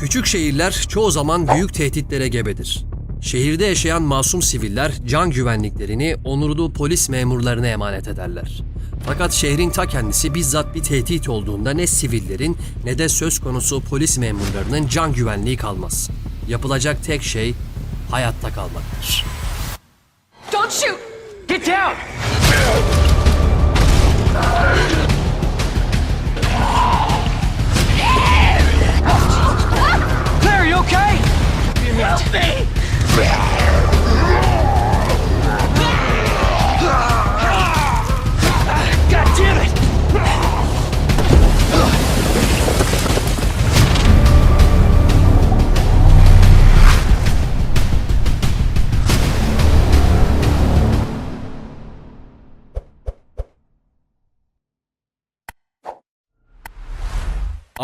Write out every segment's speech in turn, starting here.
Küçük şehirler çoğu zaman büyük tehditlere gebedir. Şehirde yaşayan masum siviller can güvenliklerini onurlu polis memurlarına emanet ederler. Fakat şehrin ta kendisi bizzat bir tehdit olduğunda ne sivillerin ne de söz konusu polis memurlarının can güvenliği kalmaz. Yapılacak tek şey hayatta kalmaktır. Don't shoot! Get down! Help me!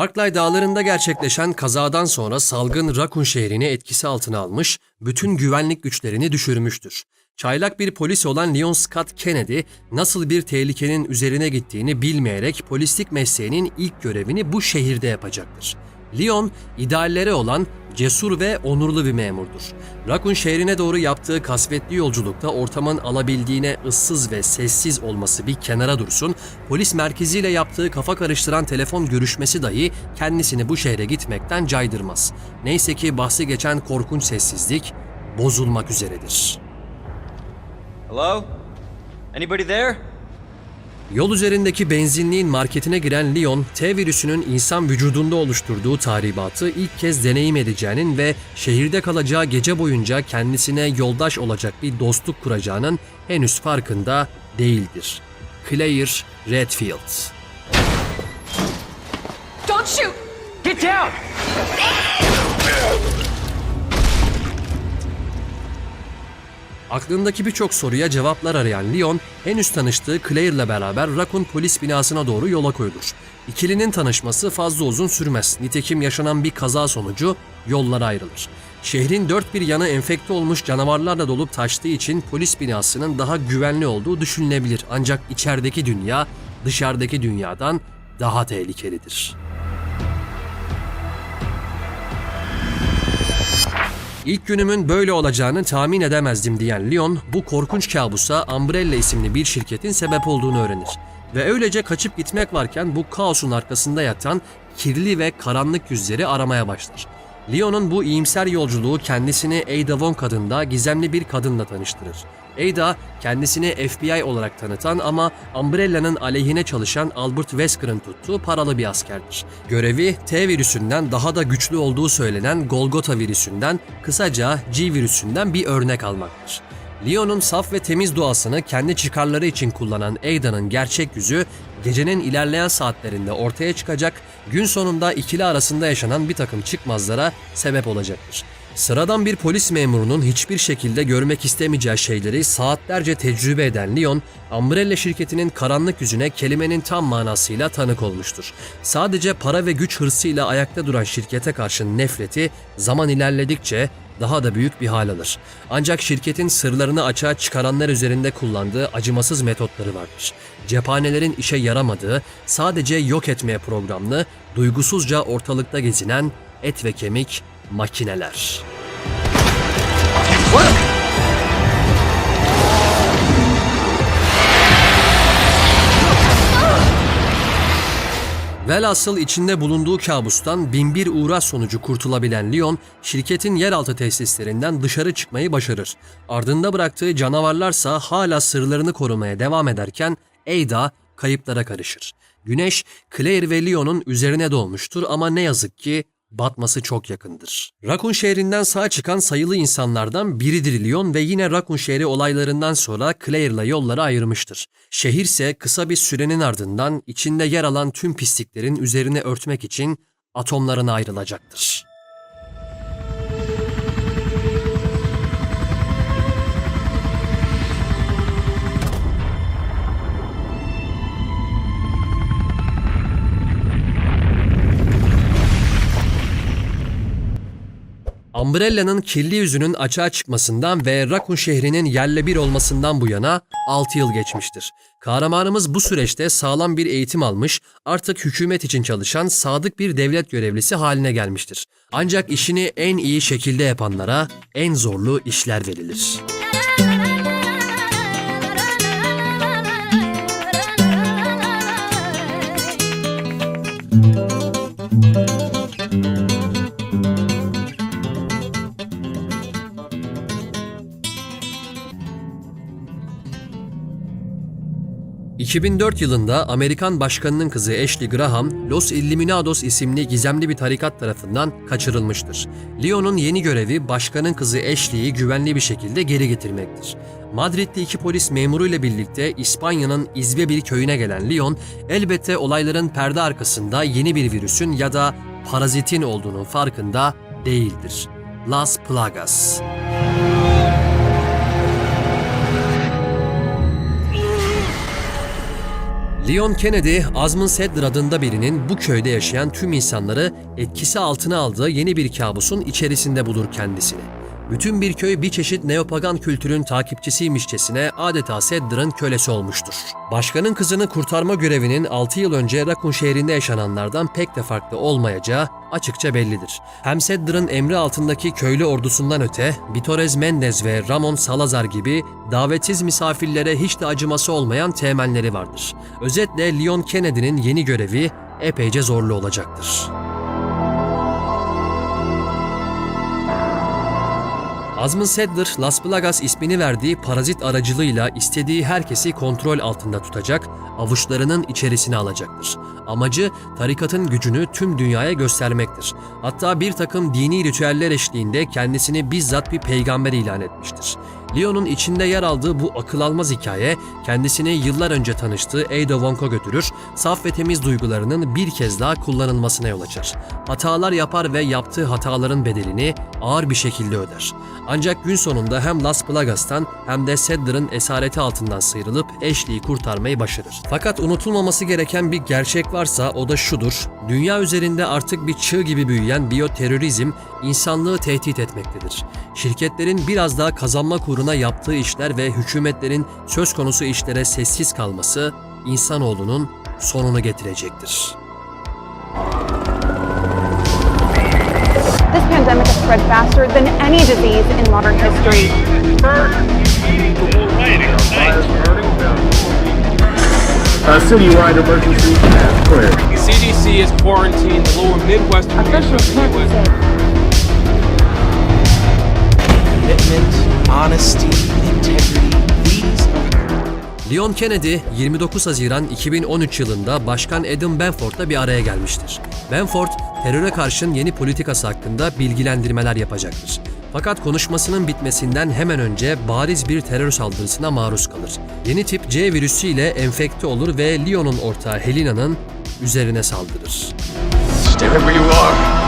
Arklay dağlarında gerçekleşen kazadan sonra salgın Rakun şehrini etkisi altına almış, bütün güvenlik güçlerini düşürmüştür. Çaylak bir polis olan Leon Scott Kennedy nasıl bir tehlikenin üzerine gittiğini bilmeyerek polislik mesleğinin ilk görevini bu şehirde yapacaktır. Leon, ideallere olan cesur ve onurlu bir memurdur. Rakun şehrine doğru yaptığı kasvetli yolculukta ortamın alabildiğine ıssız ve sessiz olması bir kenara dursun, polis merkeziyle yaptığı kafa karıştıran telefon görüşmesi dahi kendisini bu şehre gitmekten caydırmaz. Neyse ki bahsi geçen korkunç sessizlik bozulmak üzeredir. Hello? Anybody there? Yol üzerindeki benzinliğin marketine giren Leon, T virüsünün insan vücudunda oluşturduğu tahribatı ilk kez deneyim edeceğinin ve şehirde kalacağı gece boyunca kendisine yoldaş olacak bir dostluk kuracağının henüz farkında değildir. Claire Redfield Don't shoot! Get down! Aklındaki birçok soruya cevaplar arayan Leon, henüz tanıştığı Claire'la beraber Raccoon polis binasına doğru yola koyulur. İkilinin tanışması fazla uzun sürmez. Nitekim yaşanan bir kaza sonucu yollar ayrılır. Şehrin dört bir yanı enfekte olmuş canavarlarla dolup taştığı için polis binasının daha güvenli olduğu düşünülebilir. Ancak içerideki dünya dışarıdaki dünyadan daha tehlikelidir. İlk günümün böyle olacağını tahmin edemezdim diyen Leon, bu korkunç kabusa Umbrella isimli bir şirketin sebep olduğunu öğrenir. Ve öylece kaçıp gitmek varken bu kaosun arkasında yatan kirli ve karanlık yüzleri aramaya başlar. Leon'un bu iyimser yolculuğu kendisini Ada Wong adında gizemli bir kadınla tanıştırır. Ada kendisini FBI olarak tanıtan ama Umbrella'nın aleyhine çalışan Albert Wesker'ın tuttuğu paralı bir askerdir. Görevi T virüsünden daha da güçlü olduğu söylenen Golgotha virüsünden, kısaca G virüsünden bir örnek almaktır. Leon'un saf ve temiz doğasını kendi çıkarları için kullanan Ada'nın gerçek yüzü gecenin ilerleyen saatlerinde ortaya çıkacak, gün sonunda ikili arasında yaşanan bir takım çıkmazlara sebep olacaktır. Sıradan bir polis memurunun hiçbir şekilde görmek istemeyeceği şeyleri saatlerce tecrübe eden Leon, Umbrella şirketinin karanlık yüzüne kelimenin tam manasıyla tanık olmuştur. Sadece para ve güç hırsıyla ayakta duran şirkete karşı nefreti zaman ilerledikçe daha da büyük bir hal alır. Ancak şirketin sırlarını açığa çıkaranlar üzerinde kullandığı acımasız metotları vardır. Cephanelerin işe yaramadığı, sadece yok etmeye programlı, duygusuzca ortalıkta gezinen et ve kemik makineler. Velhasıl içinde bulunduğu kabustan binbir uğraş sonucu kurtulabilen Leon, şirketin yeraltı tesislerinden dışarı çıkmayı başarır. Ardında bıraktığı canavarlarsa hala sırlarını korumaya devam ederken Ada kayıplara karışır. Güneş, Claire ve Leon'un üzerine doğmuştur ama ne yazık ki batması çok yakındır. Rakun şehrinden sağ çıkan sayılı insanlardan biridir Leon ve yine Rakun şehri olaylarından sonra Claire'la yolları ayırmıştır. Şehir ise kısa bir sürenin ardından içinde yer alan tüm pisliklerin üzerine örtmek için atomlarına ayrılacaktır. Umbrella'nın kirli yüzünün açığa çıkmasından ve Rakun şehrinin yerle bir olmasından bu yana 6 yıl geçmiştir. Kahramanımız bu süreçte sağlam bir eğitim almış, artık hükümet için çalışan sadık bir devlet görevlisi haline gelmiştir. Ancak işini en iyi şekilde yapanlara en zorlu işler verilir. ...2004 yılında Amerikan başkanının kızı Ashley Graham, Los Illuminados isimli gizemli bir tarikat tarafından kaçırılmıştır. Leon'un yeni görevi başkanın kızı Ashley'i güvenli bir şekilde geri getirmektir. Madrid'de iki polis memuruyla birlikte İspanya'nın İzbe bir köyüne gelen Leon, elbette olayların perde arkasında yeni bir virüsün ya da parazitin olduğunun farkında değildir. Las Plagas. Leon Kennedy, Azmın Sedler adında birinin bu köyde yaşayan tüm insanları etkisi altına aldığı yeni bir kabusun içerisinde bulur kendisini. Bütün bir köy bir çeşit neopagan kültürün takipçisiymişçesine adeta Sedler'ın kölesi olmuştur. Başkanın kızını kurtarma görevinin 6 yıl önce Rakun şehrinde yaşananlardan pek de farklı olmayacağı açıkça bellidir. Hem Sedler'ın emri altındaki köylü ordusundan öte, Vitorez Mendez ve Ramon Salazar gibi davetsiz misafirlere hiç de acıması olmayan temelleri vardır. Özetle Leon Kennedy'nin yeni görevi epeyce zorlu olacaktır. Azmın Sedler, Las Plagas ismini verdiği parazit aracılığıyla istediği herkesi kontrol altında tutacak, avuçlarının içerisine alacaktır. Amacı tarikatın gücünü tüm dünyaya göstermektir. Hatta bir takım dini ritüeller eşliğinde kendisini bizzat bir peygamber ilan etmiştir. Leon'un içinde yer aldığı bu akıl almaz hikaye kendisini yıllar önce tanıştığı Ada Wong'a götürür, saf ve temiz duygularının bir kez daha kullanılmasına yol açar. Hatalar yapar ve yaptığı hataların bedelini ağır bir şekilde öder. Ancak gün sonunda hem Las Plagas'tan hem de Sedler'ın esareti altından sıyrılıp Ashley'i kurtarmayı başarır. Fakat unutulmaması gereken bir gerçek varsa o da şudur. Dünya üzerinde artık bir çığ gibi büyüyen biyoterörizm insanlığı tehdit etmektedir. Şirketlerin biraz daha kazanmak uğruna yaptığı işler ve hükümetlerin söz konusu işlere sessiz kalması insanoğlunun sonunu getirecektir. This pandemic has spread faster than any disease in modern history. A citywide emergency has declared. CDC has quarantined the lower Midwestern region of the U.S. commitment, honesty, integrity. Leon Kennedy 29 Haziran 2013 yılında Başkan Adam Benford'la bir araya gelmiştir. Benford, teröre karşın yeni politikası hakkında bilgilendirmeler yapacaktır. Fakat konuşmasının bitmesinden hemen önce bariz bir terör saldırısına maruz kalır. Yeni tip C virüsü ile enfekte olur ve Leon'un ortağı Helina'nın üzerine saldırır. Stay where you are.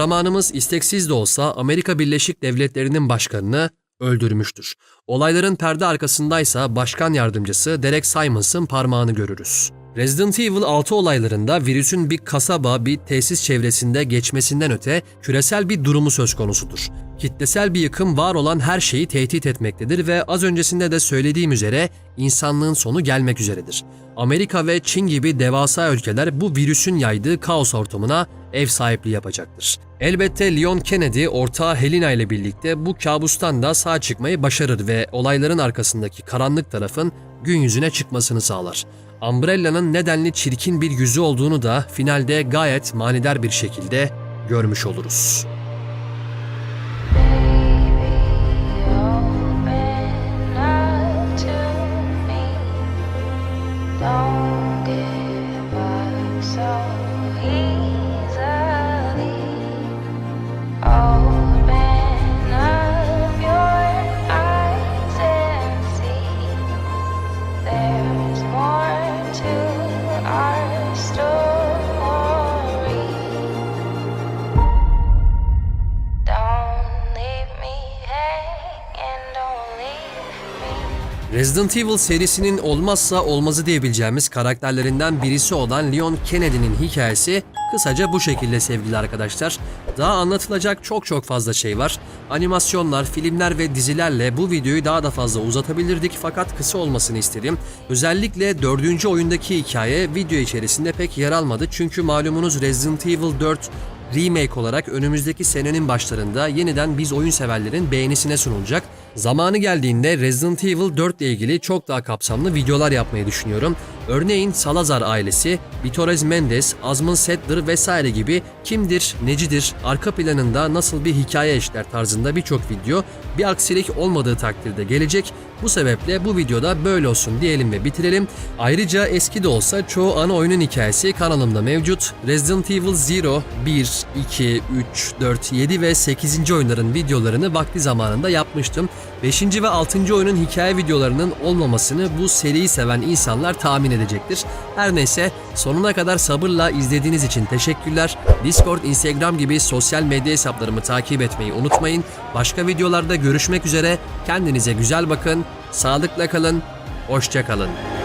Kahramanımız isteksiz de olsa Amerika Birleşik Devletleri'nin başkanını öldürmüştür. Olayların perde arkasındaysa başkan yardımcısı Derek Simons'ın parmağını görürüz. Resident Evil 6 olaylarında virüsün bir kasaba, bir tesis çevresinde geçmesinden öte küresel bir durumu söz konusudur. Kitlesel bir yıkım var olan her şeyi tehdit etmektedir ve az öncesinde de söylediğim üzere insanlığın sonu gelmek üzeredir. Amerika ve Çin gibi devasa ülkeler bu virüsün yaydığı kaos ortamına ev sahipliği yapacaktır. Elbette Leon Kennedy ortağı Helena ile birlikte bu kabustan da sağ çıkmayı başarır ve olayların arkasındaki karanlık tarafın gün yüzüne çıkmasını sağlar. Umbrella'nın nedenli çirkin bir yüzü olduğunu da finalde gayet manidar bir şekilde görmüş oluruz. Resident Evil serisinin olmazsa olmazı diyebileceğimiz karakterlerinden birisi olan Leon Kennedy'nin hikayesi kısaca bu şekilde sevgili arkadaşlar. Daha anlatılacak çok çok fazla şey var. Animasyonlar, filmler ve dizilerle bu videoyu daha da fazla uzatabilirdik fakat kısa olmasını istedim. Özellikle dördüncü oyundaki hikaye video içerisinde pek yer almadı çünkü malumunuz Resident Evil 4 remake olarak önümüzdeki senenin başlarında yeniden biz oyun severlerin beğenisine sunulacak. Zamanı geldiğinde Resident Evil 4 ile ilgili çok daha kapsamlı videolar yapmayı düşünüyorum. Örneğin Salazar ailesi, Vitores Mendes, Azmın Settler vesaire gibi kimdir, necidir, arka planında nasıl bir hikaye işler tarzında birçok video bir aksilik olmadığı takdirde gelecek. Bu sebeple bu videoda böyle olsun diyelim ve bitirelim. Ayrıca eski de olsa çoğu ana oyunun hikayesi kanalımda mevcut. Resident Evil 0, 1, 2, 3, 4, 7 ve 8. oyunların videolarını vakti zamanında yapmıştım. 5. ve 6. oyunun hikaye videolarının olmamasını bu seriyi seven insanlar tahmin edecektir. Her neyse sonuna kadar sabırla izlediğiniz için teşekkürler. Discord, Instagram gibi sosyal medya hesaplarımı takip etmeyi unutmayın. Başka videolarda görüşmek üzere. Kendinize güzel bakın. Sağlıkla kalın. Hoşça kalın.